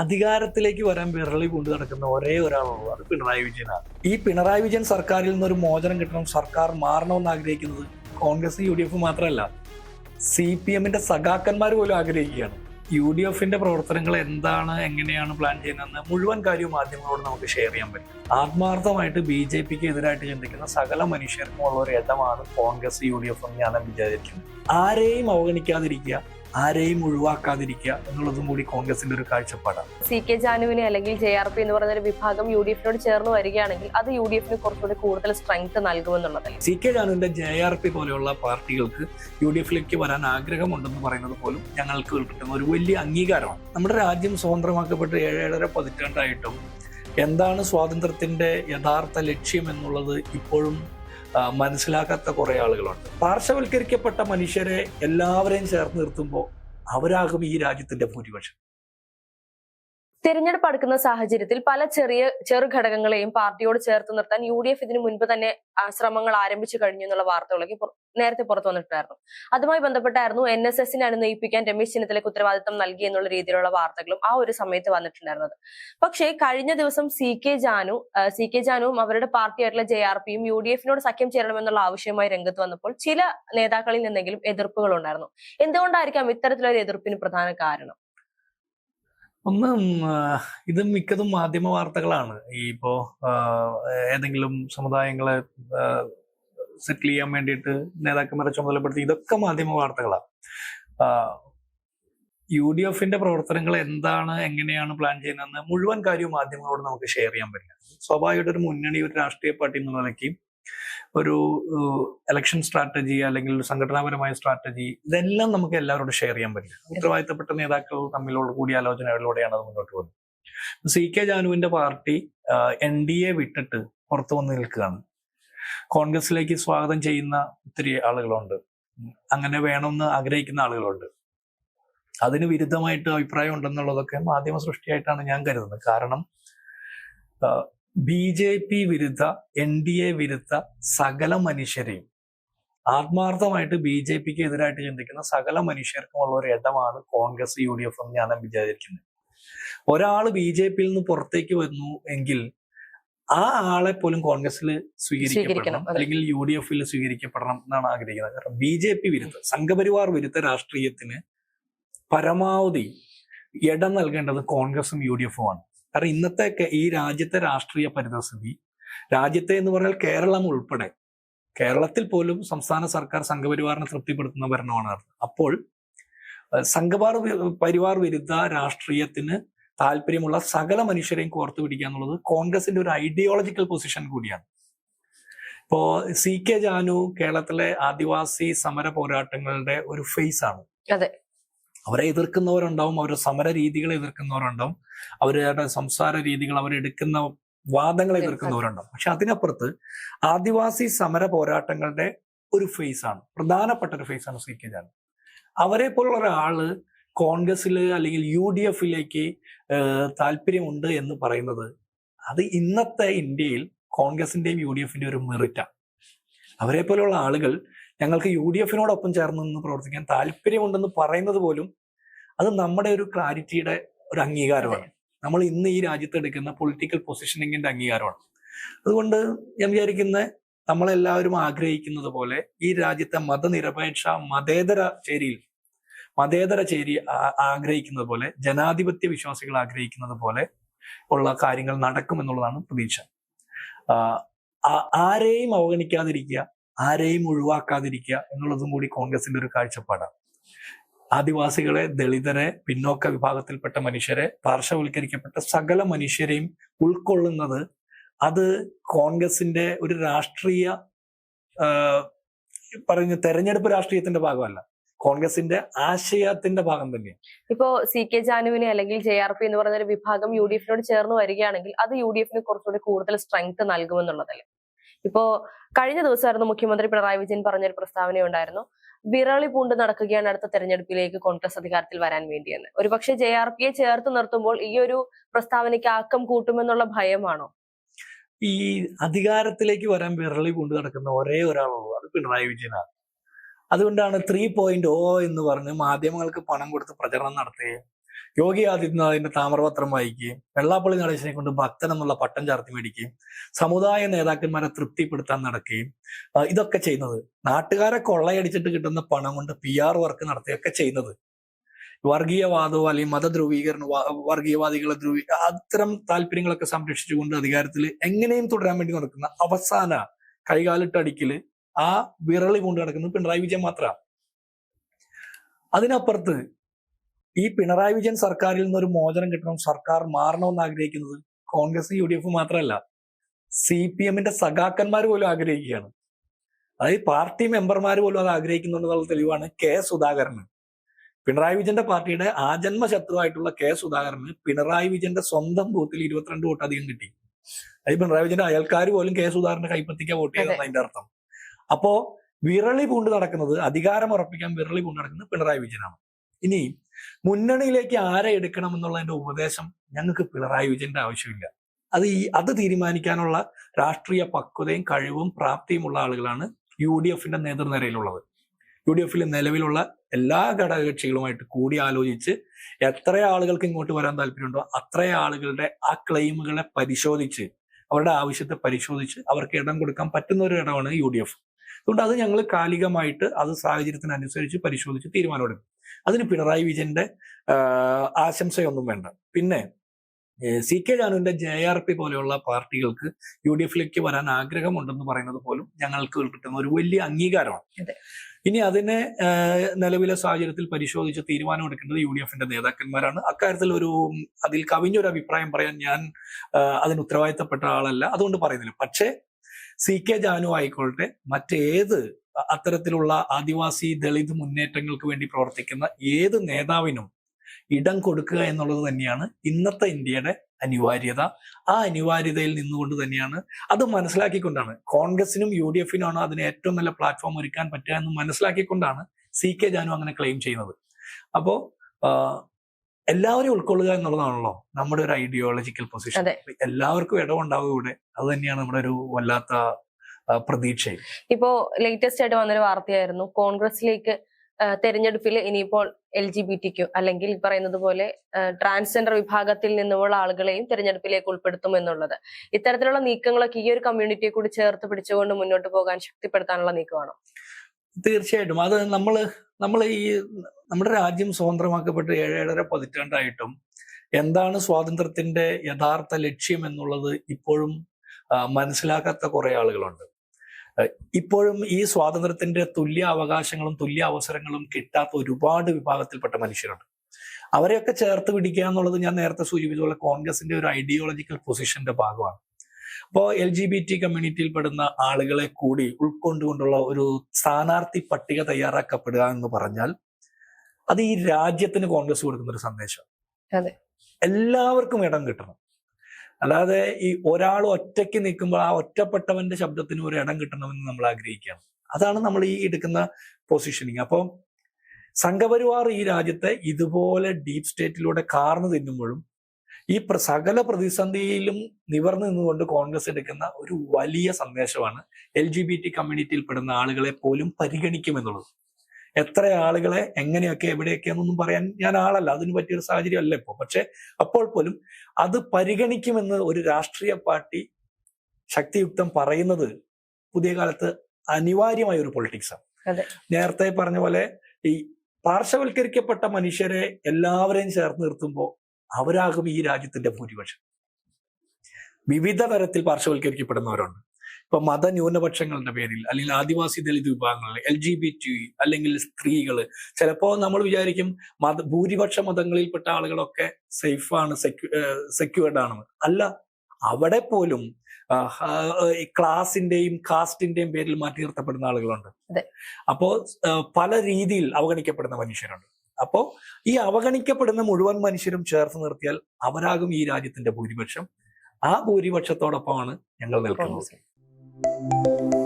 അധികാരത്തിലേക്ക് വരാൻ വിരളി കൊണ്ടു നടക്കുന്ന ഒരേ ഒരാളുള്ളൂ അത് പിണറായി വിജയനാണ്. ഈ പിണറായി വിജയൻ സർക്കാരിൽ നിന്നൊരു മോചനം കിട്ടണം സർക്കാർ മാറണമെന്ന് ആഗ്രഹിക്കുന്നത് കോൺഗ്രസ് യു ഡി എഫ് മാത്രമല്ല സി പി എമ്മിന്റെ സഖാക്കന്മാർ പോലും ആഗ്രഹിക്കുകയാണ്. യു ഡി എഫിന്റെ പ്രവർത്തനങ്ങൾ എന്താണ് എങ്ങനെയാണ് പ്ലാൻ ചെയ്യുന്നതെന്ന് മുഴുവൻ കാര്യവും മാധ്യമങ്ങളോട് നമുക്ക് ഷെയർ ചെയ്യാൻ പറ്റും. ആത്മാർത്ഥമായിട്ട് ബി ജെ പിക്ക് എതിരായിട്ട് ചിന്തിക്കുന്ന സകല മനുഷ്യർക്കും ഉള്ള ഒരു ഇടമാണ് കോൺഗ്രസ് യു ഡി എഫ് എന്ന് ഞാൻ വിചാരിക്കുന്നു. ആരെയും അവഗണിക്കാതിരിക്കുക ആരെയും ഒഴിവാക്കാതിരിക്കുക എന്നുള്ളതും കൂടി കോൺഗ്രസിന്റെ ഒരു കാഴ്ചപ്പാടാണ്. സി കെ ജാനുവിനെ അല്ലെങ്കിൽ ജെ ആർ പി എന്ന് പറയുന്ന ഒരു വിഭാഗം യു ഡി എഫിനോട് ചേർന്ന് വരികയാണെങ്കിൽ അത് യു ഡി എഫിന് കുറച്ചുകൂടി കൂടുതൽ സ്ട്രെങ്ത് നൽകുമെന്നുള്ളതല്ലേ? സി കെ ജാനുവിന്റെ ജെ ആർ പി പോലെയുള്ള പാർട്ടികൾക്ക് യു ഡി എഫിലേക്ക് വരാൻ ആഗ്രഹമുണ്ടെന്ന് പറയുന്നത് പോലും ഞങ്ങൾക്ക് കിട്ടുന്ന ഒരു വലിയ അംഗീകാരമാണ്. നമ്മുടെ രാജ്യം സ്വതന്ത്രമാക്കപ്പെട്ട് ഏഴേഴര പതിറ്റാണ്ടായിട്ടും എന്താണ് സ്വാതന്ത്ര്യത്തിന്റെ യഥാർത്ഥ ലക്ഷ്യം എന്നുള്ളത് ഇപ്പോഴും മനസ്സിലാക്കാത്ത കുറെ ആളുകളുണ്ട്. പാർശ്വവൽക്കരിക്കപ്പെട്ട മനുഷ്യരെ എല്ലാവരെയും ചേർത്ത് നിർത്തുമ്പോൾ അവരാകും ഈ രാജ്യത്തിന്റെ ഭൂരിപക്ഷം. തെരഞ്ഞെടുപ്പ് അടുക്കുന്ന സാഹചര്യത്തിൽ പല ചെറിയ ചെറു ഘടകങ്ങളെയും പാർട്ടിയോട് ചേർത്ത് നിർത്താൻ യു ഡി എഫ് ഇതിനു മുൻപ് തന്നെ ശ്രമങ്ങൾ ആരംഭിച്ചു കഴിഞ്ഞു എന്നുള്ള വാർത്തകളൊക്കെ നേരത്തെ പുറത്തു വന്നിട്ടുണ്ടായിരുന്നു. അതുമായി ബന്ധപ്പെട്ടായിരുന്നു എൻ എസ് എസിനെ അനുനയിപ്പിക്കാൻ രമേശ് ചെന്നിത്തലയ്ക്ക് ഉത്തരവാദിത്തം നൽകി എന്നുള്ള രീതിയിലുള്ള വാർത്തകളും ആ ഒരു സമയത്ത് വന്നിട്ടുണ്ടായിരുന്നത്. പക്ഷേ കഴിഞ്ഞ ദിവസം C K Janu C K ജാനുവും അവരുടെ പാർട്ടിയായിട്ടുള്ള ജെ ആർ പിയും യു ഡി എഫിനോട് സഖ്യം ചേരണമെന്നുള്ള ആവശ്യവുമായി രംഗത്ത് വന്നപ്പോൾ ചില നേതാക്കളിൽ നിന്നെങ്കിലും എതിർപ്പുകൾ ഉണ്ടായിരുന്നു എന്തുകൊണ്ടായിരിക്കാം ഇത്തരത്തിലൊരു എതിർപ്പിന് പ്രധാന കാരണം? ഒന്ന് ഇത് മിക്കതും മാധ്യമ വാർത്തകളാണ്. ഈ ഇപ്പോ ഏതെങ്കിലും സമുദായങ്ങളെ സെറ്റിൽ ചെയ്യാൻ വേണ്ടിയിട്ട് നേതാക്കന്മാരെ ചുമതലപ്പെടുത്തി ഇതൊക്കെ മാധ്യമ വാർത്തകളാണ്. യു ഡി എഫിന്റെ പ്രവർത്തനങ്ങൾ എന്താണ് എങ്ങനെയാണ് പ്ലാൻ ചെയ്യുന്നതെന്ന് മുഴുവൻ കാര്യവും മാധ്യമങ്ങളോട് നമുക്ക് ഷെയർ ചെയ്യാൻ പറ്റില്ല. സ്വാഭാവികമായിട്ട് ഒരു മുന്നണി ഒരു രാഷ്ട്രീയ പാർട്ടി എന്നുള്ള നിലയ്ക്ക് ഒരു ഇലക്ഷൻ സ്ട്രാറ്റജി അല്ലെങ്കിൽ ഒരു സംഘടനാപരമായ സ്ട്രാറ്റജി ഇതെല്ലാം നമുക്ക് എല്ലാവരോടും ഷെയർ ചെയ്യാൻ പറ്റില്ല. ഉത്തരവാദിത്തപ്പെട്ട നേതാക്കൾ തമ്മിലുള്ള കൂടിയാലോചനകളിലൂടെയാണ് അത് മുന്നോട്ട് പോകുന്നത്. സി കെ ജാനുവിന്റെ പാർട്ടി എൻ ഡി എ വിട്ടിട്ട് പുറത്തു വന്ന് നിൽക്കുകയാണ്. കോൺഗ്രസിലേക്ക് സ്വാഗതം ചെയ്യുന്ന ഒത്തിരി ആളുകളുണ്ട്. അങ്ങനെ വേണമെന്ന് ആഗ്രഹിക്കുന്ന ആളുകളുണ്ട്. അതിന് വിരുദ്ധമായിട്ട് അഭിപ്രായം ഉണ്ടെന്നുള്ളതൊക്കെ മാധ്യമ സൃഷ്ടിയായിട്ടാണ് ഞാൻ കരുതുന്നത്. കാരണം ബി ജെ പി വിരുദ്ധ എൻ ഡി എ വിരുദ്ധ സകല മനുഷ്യരെയും. ആത്മാർത്ഥമായിട്ട് ബി ജെ പിക്ക് എതിരായിട്ട് ചിന്തിക്കുന്ന സകല മനുഷ്യർക്കും ഉള്ള ഒരു ഇടമാണ് കോൺഗ്രസ് യു ഡി എഫ് എന്ന് ഞാൻ വിചാരിക്കുന്നത്. ഒരാൾ ബി ജെ പിയിൽ നിന്ന് പുറത്തേക്ക് വന്നു എങ്കിൽ ആ ആളെ പോലും കോൺഗ്രസിൽ സ്വീകരിക്കപ്പെടണം അല്ലെങ്കിൽ യു ഡി എഫിൽ സ്വീകരിക്കപ്പെടണം എന്നാണ് ആഗ്രഹിക്കുന്നത്. കാരണം ബി ജെ പി വിരുദ്ധ സംഘപരിവാർ വിരുദ്ധ രാഷ്ട്രീയത്തിന് പരമാവധി ഇടം നൽകേണ്ടത് കോൺഗ്രസും യു ഡി എഫും ആണ് കാരണം ഇന്നത്തെ ഈ രാജ്യത്തെ രാഷ്ട്രീയ പരിതസ്ഥിതി രാജ്യത്തെ എന്ന് പറഞ്ഞാൽ കേരളം ഉൾപ്പെടെ കേരളത്തിൽ പോലും സംസ്ഥാന സർക്കാർ സംഘപരിവാറിനെ തൃപ്തിപ്പെടുത്തുന്ന ഭരണമാണ് അപ്പോൾ സംഘപാർ പരിവാർ വിരുദ്ധ രാഷ്ട്രീയത്തിന് താല്പര്യമുള്ള സകല മനുഷ്യരെയും കോർത്തു പിടിക്കുക എന്നുള്ളത് കോൺഗ്രസിന്റെ ഒരു ഐഡിയോളജിക്കൽ പൊസിഷൻ കൂടിയാണ്. ഇപ്പോ സി കെ ജാനു കേരളത്തിലെ ആദിവാസി സമര പോരാട്ടങ്ങളുടെ ഒരു ഫേസ് ആണ്. അതെ. അവരെ എതിർക്കുന്നവരുണ്ടാവും അവരുടെ സമര രീതികളെ എതിർക്കുന്നവരുണ്ടാവും അവരുടെ സംസാര രീതികൾ അവരെടുക്കുന്ന വാദങ്ങളെ എതിർക്കുന്നവരുണ്ടാവും. പക്ഷെ അതിനപ്പുറത്ത് ആദിവാസി സമര പോരാട്ടങ്ങളുടെ ഒരു ഫേസ് ആണ്. പ്രധാനപ്പെട്ട ഒരു ഫേസ് ആണ് സി കെ ജാനു അവരെ പോലുള്ള ഒരാൾ കോൺഗ്രസിൽ അല്ലെങ്കിൽ യു ഡി എഫിലേക്ക് താല്പര്യമുണ്ട് എന്ന് പറയുന്നത് അത് ഇന്നത്തെ ഇന്ത്യയിൽ കോൺഗ്രസിന്റെയും യു ഡി എഫിന്റെയും ഒരു മെറിറ്റാണ് അവരെ പോലെയുള്ള ആളുകൾ ഞങ്ങൾക്ക് യു ഡി എഫിനോടൊപ്പം ചേർന്ന് നിന്ന് പ്രവർത്തിക്കാൻ താല്പര്യമുണ്ടെന്ന് പറയുന്നത് പോലും അത് നമ്മുടെ ഒരു ക്ലാരിറ്റിയുടെ ഒരു അംഗീകാരമാണ്. നമ്മൾ ഇന്ന് ഈ രാജ്യത്ത് എടുക്കുന്ന പൊളിറ്റിക്കൽ പൊസിഷനിങ്ങിന്റെ അംഗീകാരമാണ്. അതുകൊണ്ട് ഞാൻ വിചാരിക്കുന്ന നമ്മളെല്ലാവരും ആഗ്രഹിക്കുന്നത് പോലെ ഈ രാജ്യത്തെ മതനിരപേക്ഷ മതേതര ചേരിയിൽ മതേതര ചേരി ആഗ്രഹിക്കുന്നത് പോലെ ജനാധിപത്യ വിശ്വാസികൾ ആഗ്രഹിക്കുന്നത് പോലെ ഉള്ള കാര്യങ്ങൾ നടക്കുമെന്നുള്ളതാണ് പ്രതീക്ഷ. ആരെയും അവഗണിക്കാതിരിക്കുക ആരെയും ഒഴിവാക്കാതിരിക്കുക എന്നുള്ളതും കൂടി കോൺഗ്രസിന്റെ ഒരു കാഴ്ചപ്പാടാണ്. ആദിവാസികളെ ദളിതരെ പിന്നോക്ക വിഭാഗത്തിൽപ്പെട്ട മനുഷ്യരെ പാർശ്വവൽക്കരിക്കപ്പെട്ട സകല മനുഷ്യരെയും ഉൾക്കൊള്ളുന്നത് അത് കോൺഗ്രസിന്റെ ഒരു രാഷ്ട്രീയ പറഞ്ഞ തെരഞ്ഞെടുപ്പ് രാഷ്ട്രീയത്തിന്റെ ഭാഗമല്ല. കോൺഗ്രസിന്റെ ആശയത്തിന്റെ ഭാഗം തന്നെയാണ്. ഇപ്പോ സി കെ ജാനുവിനെ അല്ലെങ്കിൽ ജെ ആർ പി എന്ന് പറയുന്ന ഒരു വിഭാഗം യു ഡി എഫിനോട് ചേർന്ന് വരികയാണെങ്കിൽ അത് യു ഡി എഫിന് കുറച്ചുകൂടി കൂടുതൽ സ്ട്രെങ്ത് നൽകുമെന്നുള്ളതല്ലേ? ഇപ്പോ കഴിഞ്ഞ ദിവസമായിരുന്നു മുഖ്യമന്ത്രി പിണറായി വിജയൻ പറഞ്ഞൊരു പ്രസ്താവന ഉണ്ടായിരുന്നു വിരളി പൂണ്ട് നടക്കുകയാണ് അടുത്ത തെരഞ്ഞെടുപ്പിലേക്ക് കോൺഗ്രസ് അധികാരത്തിൽ വരാൻ വേണ്ടിയെന്ന്. ഒരുപക്ഷെ ജെ ആർ പിയെ ചേർത്ത് നിർത്തുമ്പോൾ ഈ ഒരു പ്രസ്താവനയ്ക്ക് ആക്കം കൂട്ടുമെന്നുള്ള ഭയമാണോ? ഈ അധികാരത്തിലേക്ക് വരാൻ വിരളി പൂണ്ട് നടക്കുന്ന ഒരേ ഒരാളുള്ളൂ. അത് പിണറായി വിജയനാണ്. അതുകൊണ്ടാണ് ത്രീ പോയിന്റ് ഓ എന്ന് പറഞ്ഞ് മാധ്യമങ്ങൾക്ക് പണം കൊടുത്ത് പ്രചരണം നടത്തുകയും യോഗി ആദിത്യനാഥിന്റെ താമ്രപത്രം വായിക്കുകയും വെള്ളാപ്പള്ളി നടേശനെ കൊണ്ട് ഭക്തൻ എന്നുള്ള പട്ടം ചാർത്തി മേടിക്കുകയും സമുദായ നേതാക്കന്മാരെ തൃപ്തിപ്പെടുത്താൻ നടക്കുകയും ഇതൊക്കെ ചെയ്യുന്നത്. നാട്ടുകാരെ കൊള്ളയടിച്ചിട്ട് കിട്ടുന്ന പണം കൊണ്ട് പി ആർ വർക്ക് നടത്തുകയൊക്കെ ചെയ്യുന്നത്. വർഗീയവാദവും അല്ലെങ്കിൽ മതധ്രുവീകരണ വർഗീയവാദികളെ ധ്രുവീ അത്തരം താല്പര്യങ്ങളൊക്കെ സംരക്ഷിച്ചുകൊണ്ട് അധികാരത്തിൽ എങ്ങനെയും തുടരാൻ വേണ്ടി നടക്കുന്ന അവസാന കൈകാലിട്ടടിക്കൽ ആ വിരളി കൊണ്ട് നടക്കുന്നത് പിണറായി വിജയൻ മാത്രമാണ് അതിനപ്പുറത്ത് ഈ പിണറായി വിജയൻ സർക്കാരിൽ നിന്നൊരു മോചനം കിട്ടണം സർക്കാർ മാറണമെന്ന് ആഗ്രഹിക്കുന്നത് കോൺഗ്രസ് യു ഡി എഫ് മാത്രമല്ല. സി പി എമ്മിന്റെ സഖാക്കന്മാർ പോലും ആഗ്രഹിക്കുകയാണ്. അതായത് പാർട്ടി മെമ്പർമാർ പോലും അത് ആഗ്രഹിക്കുന്നുണ്ടെന്നുള്ള തെളിവാണ് കെ സുധാകരന്. പിണറായി വിജയന്റെ പാർട്ടിയുടെ ആജന്മ ശത്രുവായിട്ടുള്ള കെ സുധാകരന് പിണറായി വിജയന്റെ സ്വന്തം ബൂത്തിൽ ഇരുപത്തിരണ്ട് വോട്ട് അധികം കിട്ടി. അതായത് പിണറായി വിജയന്റെ അയൽക്കാർ പോലും കെ സുധാകരന്റെ കൈപ്പത്തിക്കാൻ വോട്ട് ചെയ്തെന്ന് അതിന്റെ അർത്ഥം. അപ്പോ വിരളി പൂണ്ട് നടക്കുന്നത് അധികാരം ഉറപ്പിക്കാൻ വിരളി പൂണ്ട് നടക്കുന്നത് പിണറായി വിജയനാണ്. ഇനി മുന്നണിയിലേക്ക് ആരെ എടുക്കണം എന്നുള്ളതിന്റെ ഉപദേശം ഞങ്ങൾക്ക് പിണറായി വിജയന്റെ ആവശ്യമില്ല. അത് ഈ അത് തീരുമാനിക്കാനുള്ള രാഷ്ട്രീയ പക്വതയും കഴിവും പ്രാപ്തിയുമുള്ള ആളുകളാണ് യു ഡി എഫിന്റെ നേതൃനിരയിലുള്ളത്. യു ഡി എഫിൽ നിലവിലുള്ള എല്ലാ ഘടകകക്ഷികളുമായിട്ട് കൂടി ആലോചിച്ച് എത്ര ആളുകൾക്ക് ഇങ്ങോട്ട് വരാൻ താല്പര്യമുണ്ടോ അത്ര ആളുകളുടെ ആ ക്ലെയിമുകളെ പരിശോധിച്ച് അവരുടെ ആവശ്യത്തെ പരിശോധിച്ച് അവർക്ക് ഇടം കൊടുക്കാൻ പറ്റുന്ന ഒരു ഇടമാണ് യു ഡി എഫ് അതുകൊണ്ട് അത് ഞങ്ങൾ കാലികമായിട്ട് അത് സാഹചര്യത്തിനനുസരിച്ച് പരിശോധിച്ച് തീരുമാനമെടുക്കും. അതിന് പിണറായി വിജയന്റെ ആശംസയൊന്നും വേണ്ട. പിന്നെ സി കെ ജാനുവിന്റെ ജെ ആർ പി പോലെയുള്ള പാർട്ടികൾക്ക് യു ഡി എഫിലേക്ക് വരാൻ ആഗ്രഹമുണ്ടെന്ന് പറയുന്നത് പോലും ഞങ്ങൾക്ക് കിട്ടുന്ന ഒരു വലിയ അംഗീകാരമാണ്. ഇനി അതിനെ നിലവിലെ സാഹചര്യത്തിൽ പരിശോധിച്ച് തീരുമാനമെടുക്കേണ്ടത് യു ഡി എഫിന്റെ നേതാക്കന്മാരാണ്. അക്കാര്യത്തിൽ ഒരു അതിൽ കവിഞ്ഞൊരു അഭിപ്രായം പറയാൻ ഞാൻ അതിന് ഉത്തരവാദിത്തപ്പെട്ട ആളല്ല. അതുകൊണ്ട് പറയുന്നില്ല. പക്ഷേ സി കെ ജാനു ആയിക്കോട്ടെ മറ്റേത് അത്തരത്തിലുള്ള ആദിവാസി ദളിത് മുന്നേറ്റങ്ങൾക്ക് വേണ്ടി പ്രവർത്തിക്കുന്ന ഏത് നേതാവിനും ഇടം കൊടുക്കുക എന്നുള്ളത് തന്നെയാണ് ഇന്നത്തെ ഇന്ത്യയുടെ അനിവാര്യത. ആ അനിവാര്യതയിൽ നിന്നുകൊണ്ട് തന്നെയാണ് അത് മനസ്സിലാക്കിക്കൊണ്ടാണ്. കോൺഗ്രസിനും യു ഡി എഫിനാണ് അതിന് ഏറ്റവും നല്ല പ്ലാറ്റ്ഫോം ഒരുക്കാൻ പറ്റുക എന്ന് മനസ്സിലാക്കിക്കൊണ്ടാണ് സി കെ ജാനു അങ്ങനെ ക്ലെയിം ചെയ്യുന്നത്. അപ്പോ ആ, എല്ലാവരെയും ഉൾക്കൊള്ളുക എന്നുള്ളതാണല്ലോ നമ്മുടെ ഒരു ഐഡിയോളജിക്കൽ പൊസിഷൻ. എല്ലാവർക്കും ഇടവുണ്ടാവും ഇവിടെ. അത് തന്നെയാണ് നമ്മുടെ ഒരു വല്ലാത്ത പ്രതീക്ഷ പ്രതീക്ഷയും. ഇപ്പോ ലേറ്റസ്റ്റ് ആയിട്ട് വന്നൊരു വാർത്തയായിരുന്നു. കോൺഗ്രസിലേക്ക് തെരഞ്ഞെടുപ്പിൽ ഇനിയിപ്പോൾ എൽ ജി ബി ടിക്കു അല്ലെങ്കിൽ പറയുന്നത് പോലെ ട്രാൻസ്ജെൻഡർ വിഭാഗത്തിൽ നിന്നുമുള്ള ആളുകളെയും തെരഞ്ഞെടുപ്പിലേക്ക് ഉൾപ്പെടുത്തും എന്നുള്ളത്. ഇത്തരത്തിലുള്ള നീക്കങ്ങളൊക്കെ ഈ ഒരു കമ്മ്യൂണിറ്റിയെ കൂടി ചേർത്ത് പിടിച്ചുകൊണ്ട് മുന്നോട്ട് പോകാൻ ശക്തിപ്പെടുത്താനുള്ള നീക്കമാണോ? തീർച്ചയായിട്ടും. അത് നമ്മൾ നമ്മൾ ഈ നമ്മുടെ രാജ്യം സ്വതന്ത്രമാക്കപ്പെട്ട് ഏഴേഴര പതിറ്റാണ്ടായിട്ടും എന്താണ് സ്വാതന്ത്ര്യത്തിന്റെ യഥാർത്ഥ ലക്ഷ്യം എന്നുള്ളത് ഇപ്പോഴും മനസ്സിലാക്കാത്ത കുറെ ആളുകളുണ്ട്. ഇപ്പോഴും ഈ സ്വാതന്ത്ര്യത്തിന്റെ തുല്യ അവകാശങ്ങളും തുല്യ അവസരങ്ങളും കിട്ടാത്ത ഒരുപാട് വിഭാഗത്തിൽപ്പെട്ട മനുഷ്യരുണ്ട്. അവരെയൊക്കെ ചേർത്ത് പിടിക്കുക എന്നുള്ളത് ഞാൻ നേരത്തെ സൂചിപ്പിച്ച പോലെ കോൺഗ്രസിന്റെ ഒരു ഐഡിയോളജിക്കൽ പൊസിഷന്റെ ഭാഗമാണ്. അപ്പോൾ എൽ ജി ബി ടി കമ്മ്യൂണിറ്റിയിൽ പെടുന്ന ആളുകളെ കൂടി ഉൾക്കൊണ്ടുകൊണ്ടുള്ള ഒരു സ്ഥാനാർത്ഥി പട്ടിക തയ്യാറാക്കപ്പെടുക എന്ന് പറഞ്ഞാൽ അത് ഈ രാജ്യത്തിന് കോൺഗ്രസ് കൊടുക്കുന്ന ഒരു സന്ദേശം. എല്ലാവർക്കും ഇടം കിട്ടണം. അല്ലാതെ ഈ ഒരാൾ ഒറ്റയ്ക്ക് നിൽക്കുമ്പോൾ ആ ഒറ്റപ്പെട്ടവന്റെ ശബ്ദത്തിന് ഒരു ഇടം കിട്ടണമെന്ന് നമ്മൾ ആഗ്രഹിക്കുകയാണ്. അതാണ് നമ്മൾ ഈ എടുക്കുന്ന പൊസിഷനിങ് അപ്പോൾ സംഘപരിവാർ ഈ രാജ്യത്തെ ഇതുപോലെ ഡീപ് സ്റ്റേറ്റിലൂടെ കാർന്നു തിന്നുമ്പോഴും ഈ സകല പ്രതിസന്ധിയിലും നിവർന്നു നിന്നുകൊണ്ട് കോൺഗ്രസ് എടുക്കുന്ന ഒരു വലിയ സന്ദേശമാണ് എൽ ജി ബി ടി കമ്മ്യൂണിറ്റിയിൽ പെടുന്ന ആളുകളെ പോലും പരിഗണിക്കുമെന്നുള്ളത്. എത്ര ആളുകളെ എങ്ങനെയൊക്കെ എവിടെയൊക്കെ എന്നൊന്നും പറയാൻ ഞാൻ ആളല്ല. അതിന് പറ്റിയൊരു സാഹചര്യം അല്ല ഇപ്പോൾ പക്ഷെ അപ്പോൾ പോലും അത് പരിഗണിക്കുമെന്ന് ഒരു രാഷ്ട്രീയ പാർട്ടി ശക്തിയുക്തം പറയുന്നത് പുതിയ കാലത്ത് അനിവാര്യമായ ഒരു പൊളിറ്റിക്സാണ്. നേരത്തെ പറഞ്ഞ പോലെ ഈ പാർശ്വവൽക്കരിക്കപ്പെട്ട മനുഷ്യരെ എല്ലാവരെയും ചേർത്ത് നിർത്തുമ്പോൾ അവരാകും ഈ രാജ്യത്തിന്റെ ഭൂരിപക്ഷം. വിവിധ തരത്തിൽ പാർശ്വവൽക്കരിക്കപ്പെടുന്നവരുണ്ട്. ഇപ്പൊ മതന്യൂനപക്ഷങ്ങളുടെ പേരിൽ അല്ലെങ്കിൽ ആദിവാസി ദളിത് വിഭാഗങ്ങളിൽ എൽ ജി ബി ടി അല്ലെങ്കിൽ സ്ത്രീകൾ ചിലപ്പോ നമ്മൾ വിചാരിക്കും മത ഭൂരിപക്ഷ മതങ്ങളിൽപ്പെട്ട ആളുകളൊക്കെ സേഫാണ് സെക്യൂ സെക്യൂർഡ് ആണ് അല്ല അവിടെ പോലും ക്ലാസിന്റെയും കാസ്റ്റിന്റെയും പേരിൽ മാറ്റി നിർത്തപ്പെടുന്ന ആളുകളുണ്ട്. അപ്പോ പല രീതിയിൽ അവഗണിക്കപ്പെടുന്ന മനുഷ്യരുണ്ട്. അപ്പോ ഈ അവഗണിക്കപ്പെടുന്ന മുഴുവൻ മനുഷ്യരും ചേർത്ത് നിർത്തിയാൽ അവരാകും ഈ രാജ്യത്തിന്റെ ഭൂരിപക്ഷം. ആ ഭൂരിപക്ഷത്തോടൊപ്പമാണ് ഞങ്ങൾ നിൽക്കുന്നത്.